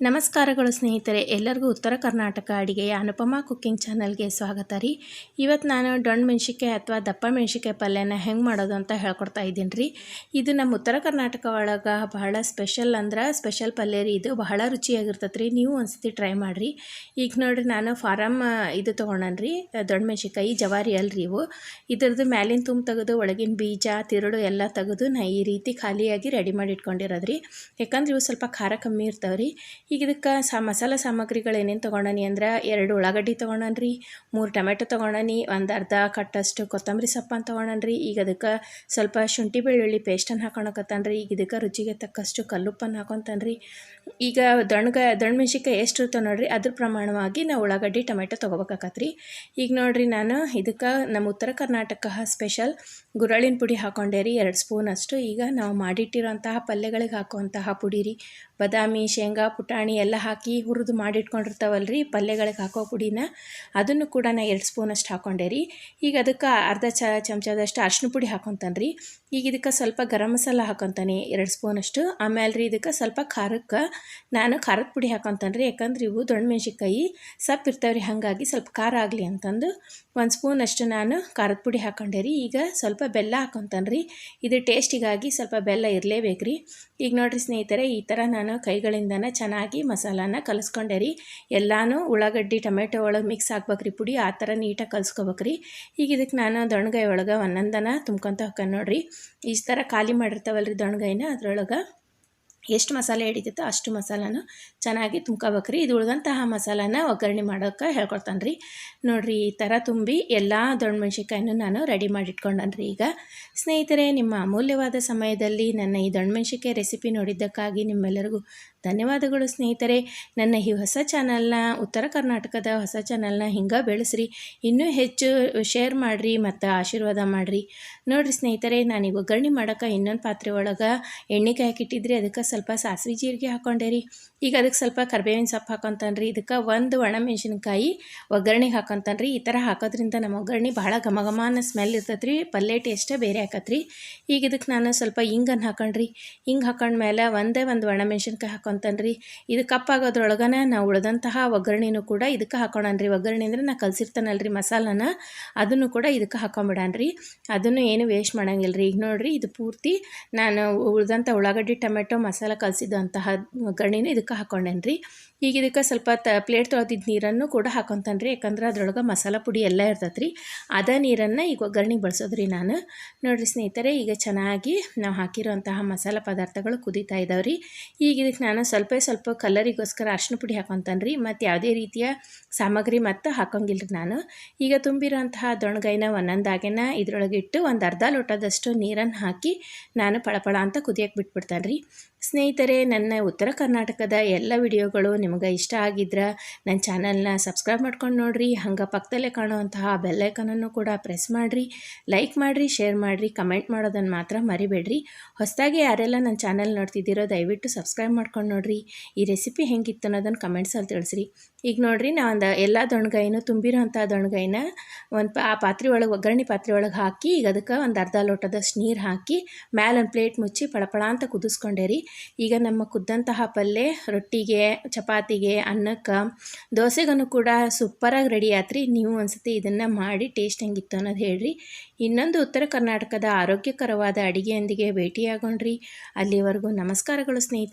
ನಮಸ್ಕಾರಗಳು ಸ್ನೇಹಿತರೆ, ಎಲ್ಲರಿಗೂ ಉತ್ತರ ಕರ್ನಾಟಕ ಅಡಿಗೆಯ ಅನುಪಮ ಕುಕ್ಕಿಂಗ್ ಚಾನಲ್ಗೆ ಸ್ವಾಗತ ರೀ. ಇವತ್ತು ನಾನು ಡೊಣ್ಣ ಮೆಣಸಿಕಾಯಿ ಅಥವಾ ದಪ್ಪ ಮೆಣಸಿಕಾಯಿ ಪಲ್ಯನ ಹೆಂಗೆ ಮಾಡೋದು ಅಂತ ಹೇಳ್ಕೊಡ್ತಾ ಇದ್ದೀನಿ ರೀ. ಇದು ನಮ್ಮ ಉತ್ತರ ಕರ್ನಾಟಕ ಒಳಗೆ ಬಹಳ ಸ್ಪೆಷಲ್ ಅಂದ್ರೆ ಸ್ಪೆಷಲ್ ಪಲ್ಯ ರೀ. ಇದು ಬಹಳ ರುಚಿಯಾಗಿರ್ತೈತೆ ರೀ. ನೀವು ಒಂದ್ಸತಿ ಟ್ರೈ ಮಾಡಿರಿ. ಈಗ ನೋಡಿರಿ, ನಾನು ಫಾರಮ್ ಇದು ತೊಗೊಂಡನ್ರಿ ದೊಣ್ಣ ಮೆಣಸಿಕಾಯಿ ಜವಾರಿ ಅಲ್ರಿ ಇವು. ಇದ್ರದ್ದು ಮ್ಯಾಲಿನ ತುಂಬ ತೆಗೆದು, ಒಳಗಿನ ಬೀಜ ತಿರುಳು ಎಲ್ಲ ತೆಗೆದು ನಾ ಈ ರೀತಿ ಖಾಲಿಯಾಗಿ ರೆಡಿ ಮಾಡಿ ಇಟ್ಕೊಂಡಿರೋದ್ರಿ ಯಾಕಂದ್ರೆ ಇವು ಸ್ವಲ್ಪ ಖಾರ ಕಮ್ಮಿ ಇರ್ತಾವ್ರಿ ಈಗ ಇದಕ್ಕೆ ಸಾ, ಮಸಾಲೆ ಸಾಮಗ್ರಿಗಳು ಏನೇನು ತೊಗೊಂಡನಿ ಅಂದ್ರೆ ಎರಡು ಉಳ್ಳಾಗಡ್ಡಿ ತೊಗೊಂಡನ್ರಿ, ಮೂರು ಟೊಮೆಟೊ ತೊಗೊಂಡನಿ, ಒಂದು ಅರ್ಧ ಕಟ್ಟಷ್ಟು ಕೊತ್ತಂಬರಿ ಸೊಪ್ಪನ್ನು ತೊಗೊಂಡನ್ರಿ, ಈಗ ಅದಕ್ಕೆ ಸ್ವಲ್ಪ ಶುಂಠಿ ಬೆಳ್ಳುಳ್ಳಿ ಪೇಸ್ಟನ್ನು ಹಾಕೊಳಕತ್ತಾನ್ರಿ ಈಗ ಇದಕ್ಕೆ ರುಚಿಗೆ ತಕ್ಕಷ್ಟು ಕಲ್ಲುಪ್ಪನ್ನು ಹಾಕೊತಾನ್ರಿ. ಈಗ ದಣ್ಗ ದಣ್ಣ ಮೆಣ್ಸಿನ್ಕಾಯಿ ಎಷ್ಟು ಇರ್ತಾವೆ ನೋಡ್ರಿ, ಅದ್ರ ಪ್ರಮಾಣವಾಗಿ ನಾವು ಉಳ್ಳಾಗಡ್ಡಿ, ಟೊಮೆಟೊ ತೊಗೋಬೇಕಾಕತ್ರಿ. ಈಗ ನೋಡಿರಿ ನಾನು ಇದಕ್ಕೆ ನಮ್ಮ ಉತ್ತರ ಕರ್ನಾಟಕ ಸ್ಪೆಷಲ್ ಗುರಳಿನ ಪುಡಿ ಹಾಕೊಂಡೆ ರೀ ಎರಡು ಸ್ಪೂನ್ ಅಷ್ಟು ಈಗ ನಾವು ಮಾಡಿಟ್ಟಿರೋಂತಹ ಪಲ್ಯಗಳಿಗೆ ಹಾಕುವಂತಹ ಪುಡಿ ರೀ ಬದಾಮಿ, ಶೇಂಗಾ, ಪುಟಾಣಿ ಎಲ್ಲ ಹಾಕಿ ಹುರಿದು ಮಾಡಿಟ್ಕೊಂಡಿರ್ತಾವಲ್ಲ ರೀ ಪಲ್ಯಗಳಿಗೆ ಹಾಕೋ ಪುಡಿನ. ಅದನ್ನು ಕೂಡ ನಾ ಎರಡು ಸ್ಪೂನಷ್ಟು ಹಾಕೊಂಡೆ ರೀ. ಈಗ ಅದಕ್ಕೆ ಅರ್ಧ ಚ ಚಮಚದಷ್ಟು ಅರ್ಶಿನ ಪುಡಿ ಹಾಕೊತಾನೆ ರೀ. ಈಗ ಇದಕ್ಕೆ ಸ್ವಲ್ಪ ಗರಂ ಮಸಾಲ ಹಾಕೊತಾನೆ ಎರಡು ಸ್ಪೂನಷ್ಟು. ಆಮೇಲೆ ರೀ ಇದಕ್ಕೆ ಸ್ವಲ್ಪ ಖಾರಕ್ಕೆ ನಾನು ಖಾರದ ಪುಡಿ ಹಾಕೊತಾನೆ ರೀ. ಯಾಕಂದ್ರೆ ಇವು ದೊಣ್ಣೆ ಮೆಣ್ಸಿನ್ಕಾಯಿ, ಸಪ್ಪು ಇರ್ತಾವೆ ರೀ. ಹಾಗಾಗಿ ಸ್ವಲ್ಪ ಖಾರ ಆಗಲಿ ಅಂತಂದು ಒಂದು ಸ್ಪೂನಷ್ಟು ನಾನು ಖಾರದ ಪುಡಿ ಹಾಕೊಂಡೆ ರೀ. ಈಗ ಸ್ವಲ್ಪ ಬೆಲ್ಲ ಹಾಕೊತಾನೆ ರೀ. ಇದು ಟೇಸ್ಟಿಗಾಗಿ ಸ್ವಲ್ಪ ಬೆಲ್ಲ ಇರಲೇಬೇಕು ರೀ ಈಗ ನೋಡಿರಿ ಸ್ನೇಹಿತರೆ, ಈ ಥರ ನಾನು ಕೈಗಳಿಂದನೇ ಚೆನ್ನಾಗಿ ಮಸಾಲಾನ ಕಲಿಸ್ಕೊಂಡೆ ರೀ. ಎಲ್ಲನೂ ಉಳ್ಳಾಗಡ್ಡಿ, ಟೊಮೆಟೊ ಒಳಗೆ ಮಿಕ್ಸ್ ಹಾಕ್ಬೇಕ್ರಿ ಪುಡಿ, ಆ ಥರ ನೀಟಾಗಿ ಕಲ್ಸ್ಕೊಬೇಕ್ರಿ. ಈಗ ಇದಕ್ಕೆ ನಾನು ದೊಣ್ಗಾಯಿ ಒಳಗೆ ಒಂದೊಂದನ ತುಂಬ್ಕೊತ ಹಾಕೊಂಡು ನೋಡಿರಿ. ಈ ಥರ ಖಾಲಿ ಮಾಡಿರ್ತಾವಲ್ರಿ ದೊಣ್ಗಾಯಿನ ಅದ್ರೊಳಗೆ. ಎಷ್ಟು ಮಸಾಲೆ ಹಿಡಿತೈತೋ ಅಷ್ಟು ಮಸಾಲಾನು ಚೆನ್ನಾಗಿ ತುಂಬ್ಕೋಬೇಕ್ರಿ. ಇದು ಉಳಿದಂತಹ ಮಸಾಲಾನ ಒಗ್ಗರಣೆ ಮಾಡೋಕ್ಕೆ ಹೇಳ್ಕೊಡ್ತಾನೆ ರೀ ನೋಡಿರಿ, ಈ ಥರ ತುಂಬಿ ಎಲ್ಲ ದೊಡ್ಡ ಮೆಣ್ಸಿನ್ಕಾಯನ್ನು ನಾನು ರೆಡಿ ಮಾಡಿ ರೀ ಈಗ ಸ್ನೇಹಿತರೆ, ನಿಮ್ಮ ಅಮೂಲ್ಯವಾದ ಸಮಯದಲ್ಲಿ ನನ್ನ ಈ ದೊಣ್ಣೆ ಮೆಣ್ಸಿನ್ಕಾಯಿ ರೆಸಿಪಿ ನೋಡಿದ್ದಕ್ಕಾಗಿ ನಿಮ್ಮೆಲ್ಲರಿಗೂ ಧನ್ಯವಾದಗಳು ಸ್ನೇಹಿತರೆ. ನನ್ನ ಈ ಹೊಸ ಚಾನಲ್ನ, ಉತ್ತರ ಕರ್ನಾಟಕದ ಹೊಸ ಚಾನಲ್ನ ಹಿಂಗೆ ಬೆಳೆಸ್ರಿ. ಇನ್ನೂ ಹೆಚ್ಚು ಶೇರ್ ಮಾಡಿರಿ ಮತ್ತು ಆಶೀರ್ವಾದ ಮಾಡಿರಿ. ನೋಡಿರಿ ಸ್ನೇಹಿತರೆ, ನಾನೀಗ ಒಗ್ಗರಣೆ ಮಾಡೋಕ್ಕೆ ಇನ್ನೊಂದು ಪಾತ್ರೆ ಒಳಗೆ ಎಣ್ಣೆ ಹಾಕಿಟ್ಟಿದ್ರಿ. ಅದಕ್ಕೆ ಸ್ವಲ್ಪ ಸಾಸಿವೆ ಜೀರಿಗೆ ಹಾಕೊಂಡೆ ರೀ. ಈಗ ಅದಕ್ಕೆ ಸ್ವಲ್ಪ ಕರ್ಬೇವಿನ ಸೊಪ್ಪು ಹಾಕೊತಾನ್ರಿ ಇದಕ್ಕೆ ಒಂದು ಒಣಮೆಣ್ಸಿನ್ಕಾಯಿ ಒಗ್ಗರಣೆಗೆ ಒಗ್ಗರಣೆ ರೀ. ಈ ಥರ ಹಾಕೋದ್ರಿಂದ ನಮ್ಮ ಒಗ್ಗರಣೆ ಭಾಳ ಘಮ ಘಮ ಅನ್ನೋ ಸ್ಮೆಲ್ ಇರ್ತೈತೆ ರೀ. ಪಲ್ಯ ಟೇಸ್ಟೇ ಬೇರೆ ಹಾಕತ್ರಿ ಈಗ ಇದಕ್ಕೆ ನಾನು ಸ್ವಲ್ಪ ಹಿಂಗನ್ನು ಹಾಕೊಂಡ್ರಿ ಹಿಂಗೆ ಹಾಕೊಂಡ್ಮೇಲೆ ಒಂದೇ ಒಂದು ಒಣ ಮೆಣಸಿನ್ಕಾಯಿ ರೀ. ಇದು ಕಪ್ಪಾಗೋದ್ರೊಳಗನ ನಾವು ಉಳಿದಂತಹ ಒಗ್ಗರಣೆನೂ ಕೂಡ ಇದಕ್ಕೆ ಹಾಕೊಳನ್ರಿ ಒಗ್ಗರಣೆ ಅಂದರೆ ನಾ ಕಲ್ಸಿರ್ತಾನಲ್ರಿ ಮಸಾಲನ. ಅದನ್ನು ಕೂಡ ಇದಕ್ಕೆ ಹಾಕೊಂಬಿಡಾನ್ರಿ ಅದನ್ನು ಏನು ವೇಸ್ಟ್ ಮಾಡಂಗಿಲ್ಲ ರೀ ಈಗ ನೋಡಿರಿ, ಇದು ಪೂರ್ತಿ ನಾನು ಉಳಿದಂಥ ಉಳ್ಳಾಗಡ್ಡಿ ಟೊಮೆಟೊ, ಮಸಾಲ ಕಲಸಿದಂತಹ ಗಣಿನ ಇದಕ್ಕೆ ಹಾಕೊಂಡೇನೆ ರೀ ಈಗ ಇದಕ್ಕೆ ಸ್ವಲ್ಪ ತ ಪ್ಲೇಟ್ ತೊಳೆದಿದ್ದ ನೀರನ್ನು ಕೂಡ ಹಾಕೊತಾನೆ ರೀ ಯಾಕಂದ್ರೆ ಅದ್ರೊಳಗೆ ಮಸಾಲ ಪುಡಿ ಎಲ್ಲ ಇರ್ತೈತೆ ರೀ ಅದೇ ನೀರನ್ನು ಈಗ ಒಗ್ಗರಣೆಗೆ ಬಳಸೋದ್ರಿ ನಾನು. ನೋಡಿರಿ ಸ್ನೇಹಿತರೆ, ಈಗ ಚೆನ್ನಾಗಿ ನಾವು ಹಾಕಿರೋಂತಹ ಮಸಾಲ ಪದಾರ್ಥಗಳು ಕುದೀತಾ ಇದ್ದಾವೆ ರೀ ಈಗ ಇದಕ್ಕೆ ನಾನು ಸ್ವಲ್ಪ ಸ್ವಲ್ಪ ಕಲರಿಗೋಸ್ಕರ ಅರ್ಶಿನ ಪುಡಿ ಹಾಕೊತಾನೆ ರೀ ಮತ್ತು ಯಾವುದೇ ರೀತಿಯ ಸಾಮಗ್ರಿ ಮತ್ತು ಹಾಕೋಂಗಿಲ್ಲ ರೀ ನಾನು. ಈಗ ತುಂಬಿರೋಂತಹ ದೊಣಗೈನ ಒಂದೊಂದಾಗೆನ ಇದ್ರೊಳಗೆ ಇಟ್ಟು ಒಂದು ಅರ್ಧ ಲೋಟದಷ್ಟು ನೀರನ್ನು ಹಾಕಿ ನಾನು ಪಳಪಳ ಅಂತ ಕುದಿಯಕ್ಕೆ ಬಿಟ್ಬಿಡ್ತಾನೆ ರೀ ಸ್ನೇಹಿತರೆ, ನನ್ನ ಉತ್ತರ ಕರ್ನಾಟಕದ ಎಲ್ಲ ವಿಡಿಯೋಗಳು ನಿಮಗೆ ಇಷ್ಟ ಆಗಿದ್ರೆ ನನ್ನ ಚಾನಲ್ನ ಸಬ್ಸ್ಕ್ರೈಬ್ ಮಾಡ್ಕೊಂಡು ನೋಡಿರಿ. ಹಂಗೆ ಪಕ್ಕದಲ್ಲೇ ಕಾಣುವಂತಹ ಬೆಲ್ಲೈಕನನ್ನು ಕೂಡ ಪ್ರೆಸ್ ಮಾಡಿರಿ. ಲೈಕ್ ಮಾಡಿರಿ, ಶೇರ್ ಮಾಡಿರಿ, ಕಮೆಂಟ್ ಮಾಡೋದನ್ನು ಮಾತ್ರ ಮರಿಬೇಡ್ರಿ. ಹೊಸದಾಗಿ ಯಾರೆಲ್ಲ ನನ್ನ ಚಾನಲ್ ನೋಡ್ತಿದ್ದೀರೋ, ದಯವಿಟ್ಟು ಸಬ್ಸ್ಕ್ರೈಬ್ ಮಾಡ್ಕೊಂಡು ನೋಡಿರಿ. ಈ ರೆಸಿಪಿ ಹೆಂಗಿತ್ತು ಅನ್ನೋದನ್ನು ಕಮೆಂಟ್ಸಲ್ಲಿ ತಿಳಿಸ್ರಿ. ಈಗ ನೋಡಿರಿ, ನಾ ಒಂದು ಎಲ್ಲ ದೊಣ್ಗಾಯಿನೂ ತುಂಬಿರೋಂಥ ದೊಣ್ಗಾಯಿನ ಒಂದು ಆ ಪಾತ್ರೆ ಒಳಗೆ, ಒಗ್ಗರಣೆ ಪಾತ್ರೆ ಒಳಗೆ ಹಾಕಿ, ಈಗ ಅದಕ್ಕೆ ಒಂದು ಅರ್ಧ ಲೋಟದಷ್ಟು ನೀರು ಹಾಕಿ, ಮ್ಯಾಲೆ ಒಂದು ಪ್ಲೇಟ್ ಮುಚ್ಚಿ ಪಳಪಳ ಅಂತ ಕುದಿಸ್ಕೊಂಡೆ ರೀ. ಈಗ ನಮ್ಮ ಕುದ್ದಂತಹ ಪಲ್ಯ ರೊಟ್ಟಿಗೆ, ಚಪಾತಿಗೆ, ಅನ್ನಕ್ಕೆ ದೋಸೆಗೂ ಕೂಡ ಸೂಪರಾಗಿ ರೆಡಿ ಆತ್ರಿ. ನೀವು ಒಂದ್ಸತಿ ಇದನ್ನು ಮಾಡಿ ಟೇಸ್ಟ್ ಹೆಂಗಿತ್ತು ಅನ್ನೋದು ಹೇಳ್ರಿ. ಇನ್ನೊಂದು ಉತ್ತರ ಕರ್ನಾಟಕದ ಆರೋಗ್ಯಕರವಾದ ಅಡಿಗೆಯೊಂದಿಗೆ ಭೇಟಿಯಾಗೋಣ್ರಿ. ಅಲ್ಲಿವರೆಗೂ ನಮಸ್ಕಾರಗಳು ಸ್ನೇಹಿತರೆ.